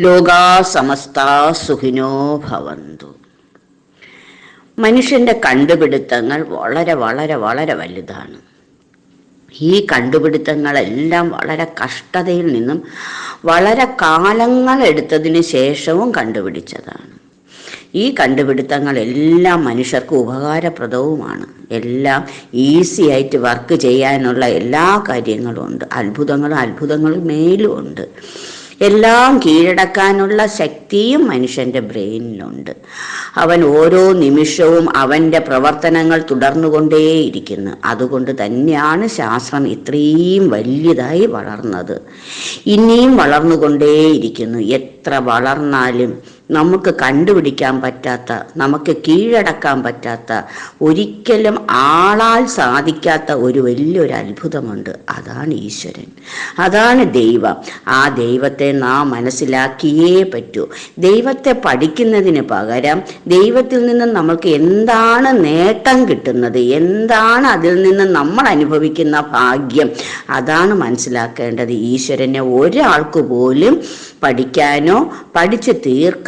ലോകാ സമസ്ത സുഖിനോ ഭവന്തു. മനുഷ്യന്റെ കണ്ടുപിടുത്തങ്ങൾ വളരെ വളരെ വളരെ വലുതാണ്. ഈ കണ്ടുപിടുത്തങ്ങളെല്ലാം വളരെ കഷ്ടതയിൽ നിന്നും വളരെ കാലങ്ങൾ എടുത്തതിന് ശേഷവും കണ്ടുപിടിച്ചതാണ്. ഈ കണ്ടുപിടുത്തങ്ങളെല്ലാം മനുഷ്യർക്ക് ഉപകാരപ്രദവുമാണ്. എല്ലാം ഈസി ആയിട്ട് വർക്ക് ചെയ്യാനുള്ള എല്ലാ കാര്യങ്ങളും ഉണ്ട്. അത്ഭുതങ്ങളും അത്ഭുതങ്ങളും മേലും ഉണ്ട്. എല്ലാം കീഴടക്കാനുള്ള ശക്തിയും മനുഷ്യന്റെ ബ്രെയിനിലുണ്ട്. അവൻ ഓരോ നിമിഷവും അവന്റെ പ്രവർത്തനങ്ങൾ തുടർന്നുകൊണ്ടേയിരിക്കുന്നു. അതുകൊണ്ട് തന്നെയാണ് ശാസ്ത്രം ഇത്രയും വലിയതായി വളർന്നത്. ഇനിയും വളർന്നുകൊണ്ടേയിരിക്കുന്നു. എത്ര വളർന്നാലും നമുക്ക് കണ്ടുപിടിക്കാൻ പറ്റാത്ത നമുക്ക് കീഴടക്കാൻ പറ്റാത്ത ഒരിക്കലും ആളാൽ സാധിക്കാത്ത ഒരു വലിയൊരു അത്ഭുതമുണ്ട്. അതാണ് ഈശ്വരൻ. അതാണ് ദൈവം. ആ ദൈവത്തെ നാം മനസ്സിലാക്കിയേ പറ്റൂ. ദൈവത്തെ പഠിക്കുന്നതിന് പകരം ദൈവത്തിൽ നിന്ന് നമ്മൾക്ക് എന്താണ് നേട്ടം കിട്ടുന്നത് എന്താണ് അതിൽ നിന്ന് നമ്മൾ അനുഭവിക്കുന്ന ഭാഗ്യം അതാണ് മനസ്സിലാക്കേണ്ടത്. ഈശ്വരനെ ഒരാൾക്ക് പോലും പഠിക്കാനോ പഠിച്ച്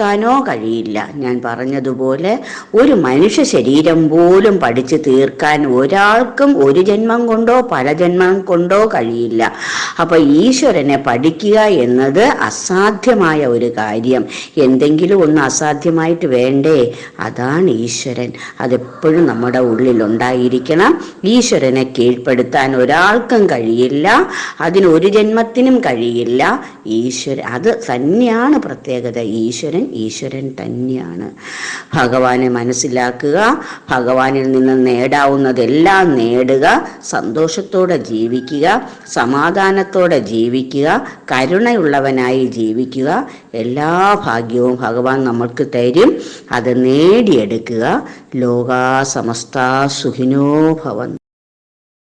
തീർക്കാനോ കഴിയില്ല. ഞാൻ പറഞ്ഞതുപോലെ ഒരു മനുഷ്യ ശരീരം പോലും പഠിച്ച് തീർക്കാൻ ഒരാൾക്കും ഒരു ജന്മം കൊണ്ടോ പല ജന്മം കൊണ്ടോ കഴിയില്ല. അപ്പോൾ ഈശ്വരനെ പഠിക്കുക എന്നത് അസാധ്യമായ ഒരു കാര്യം. എന്തെങ്കിലും ഒന്ന് അസാധ്യമായിട്ട് വേണ്ടേ? അതാണ് ഈശ്വരൻ. അതെപ്പോഴും നമ്മുടെ ഉള്ളിൽ ഉണ്ടായിരിക്കണം. ഈശ്വരനെ കീഴ്പ്പെടുത്താൻ ഒരാൾക്കും കഴിയില്ല. അതിന് ഒരു ജന്മത്തിനും കഴിയില്ല. ഈശ്വരൻ അത് തന്നെയാണ് പ്രത്യേകത. ഈശ്വരൻ ഈശ്വരൻ തന്നെയാണ്. ഭഗവാനെ മനസ്സിലാക്കുക ഭഗവാനിൽ നിന്ന് നേടാവുന്നതെല്ലാം നേടുക സന്തോഷത്തോടെ ജീവിക്കുക സമാധാനത്തോടെ ജീവിക്കുക കരുണയുള്ളവനായി ജീവിക്കുക. എല്ലാ ഭാഗ്യവും ഭഗവാൻ നമ്മൾക്ക് തരും. അത് നേടിയെടുക്കുക. ലോകാ സമസ്ത സുഖിനോ ഭവൻ